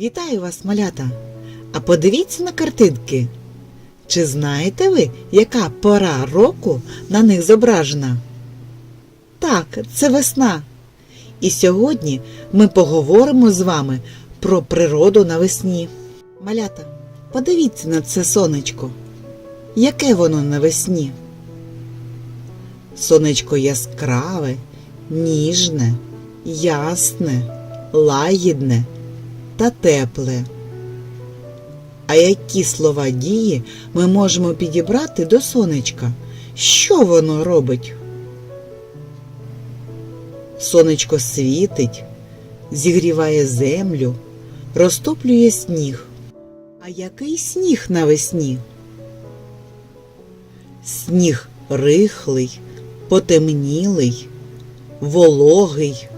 Вітаю вас, малята! А подивіться на картинки. Чи знаєте ви, яка пора року на них зображена? Так, це весна. І сьогодні ми поговоримо з вами про природу навесні. Малята, подивіться на це сонечко. Яке воно навесні? Сонечко яскраве, ніжне, ясне, лагідне та тепле. А які слова дії ми можемо підібрати до сонечка? Що воно робить? Сонечко світить, зігріває землю, розтоплює сніг. А який сніг навесні? Сніг рихлий, потемнілий, вологий,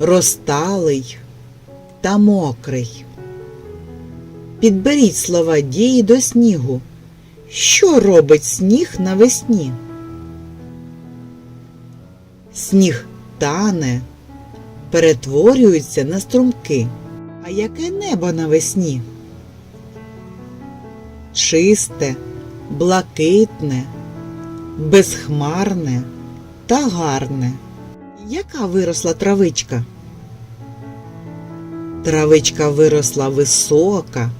розталий та мокрий. Підберіть слова дії до снігу. Що робить сніг навесні? Сніг тане, перетворюється на струмки. А яке небо навесні? Чисте, блакитне, безхмарне та гарне. Яка виросла травичка? Травичка виросла висока,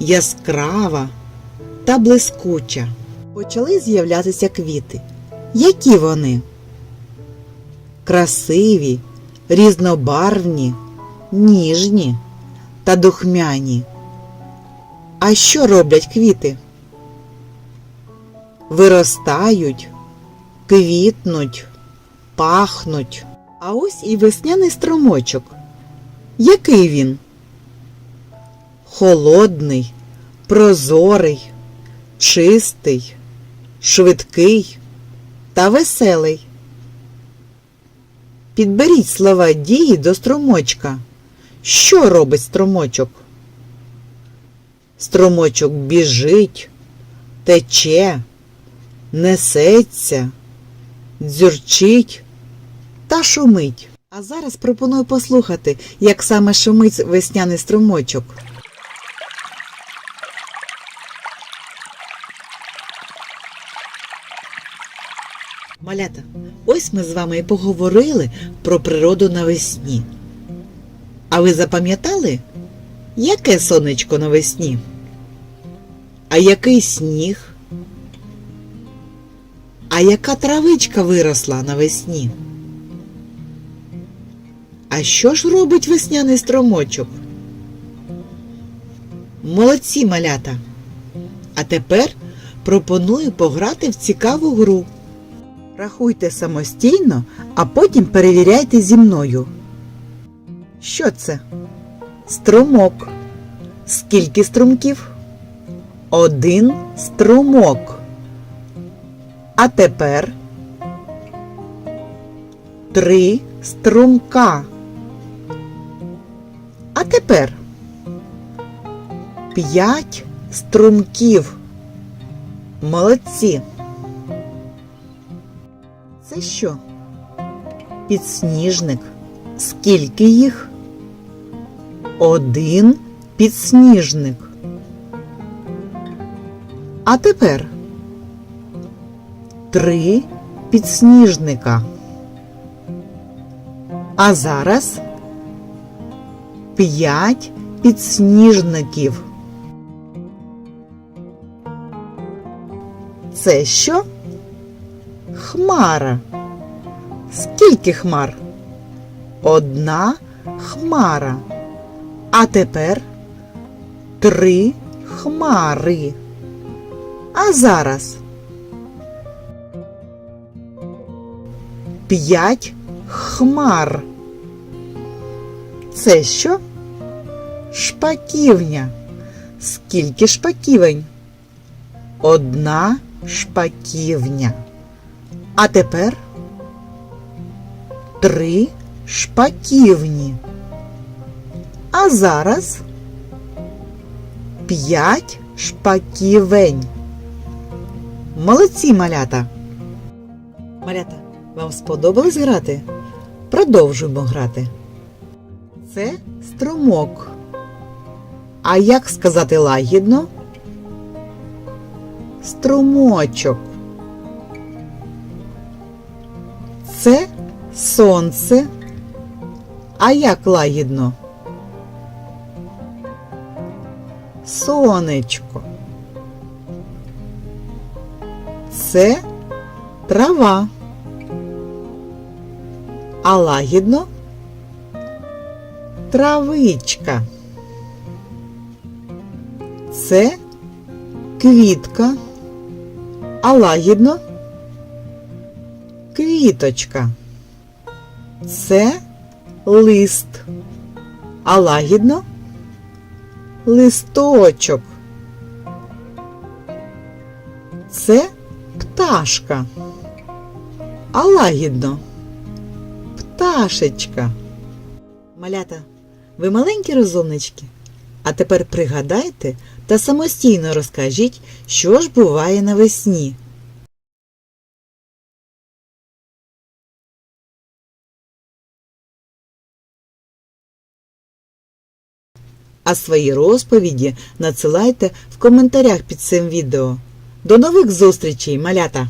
яскрава та блискуча. Почали з'являтися квіти. Які вони? Красиві, різнобарвні, ніжні та духмяні. А що роблять квіти? Виростають, квітнуть, пахнуть. А ось і весняний струмочок. Який він? Холодний, прозорий, чистий, швидкий та веселий. Підберіть слова дії до струмочка. Що робить струмочок? Струмочок біжить, тече, несеться, дзюрчить та шумить. А зараз пропоную послухати, як саме шумить весняний струмочок. Малята, ось ми з вами і поговорили про природу навесні. А ви запам'ятали, яке сонечко навесні? А який сніг? А яка травичка виросла навесні? А що ж робить весняний струмочок? Молодці малята! А тепер пропоную пограти в цікаву гру. Рахуйте самостійно, а потім перевіряйте зі мною. Що це? Струмок. Скільки струмків? Один струмок. А тепер три струмка. А тепер п'ять струмків. Молодці. Це що? Підсніжник. Скільки їх? Один підсніжник. А тепер три підсніжника. А зараз п'ять підсніжників. Це що? Хмара. Скільки хмар? Одна хмара. А тепер три хмари. А зараз п'ять хмар. Це що? Шпаківня. Скільки шпаківень? Одна шпаківня. А тепер три шпаківні. А зараз п'ять шпаківень. Молодці малята. Малята, вам сподобалось грати? Продовжуємо грати. Це струмок. А як сказати лагідно? Струмочок. Це сонце. А як лагідно? Сонечко. Це трава. А лагідно травичка. Це квітка. А лагідно квіточка. Це лист. А лагідно листочок. Це пташка. А лагідно пташечка. Малята, ви маленькі розумнички. А тепер пригадайте та самостійно розкажіть, що ж буває навесні. А свої розповіді надсилайте в коментарях під цим відео. До нових зустрічей, малята!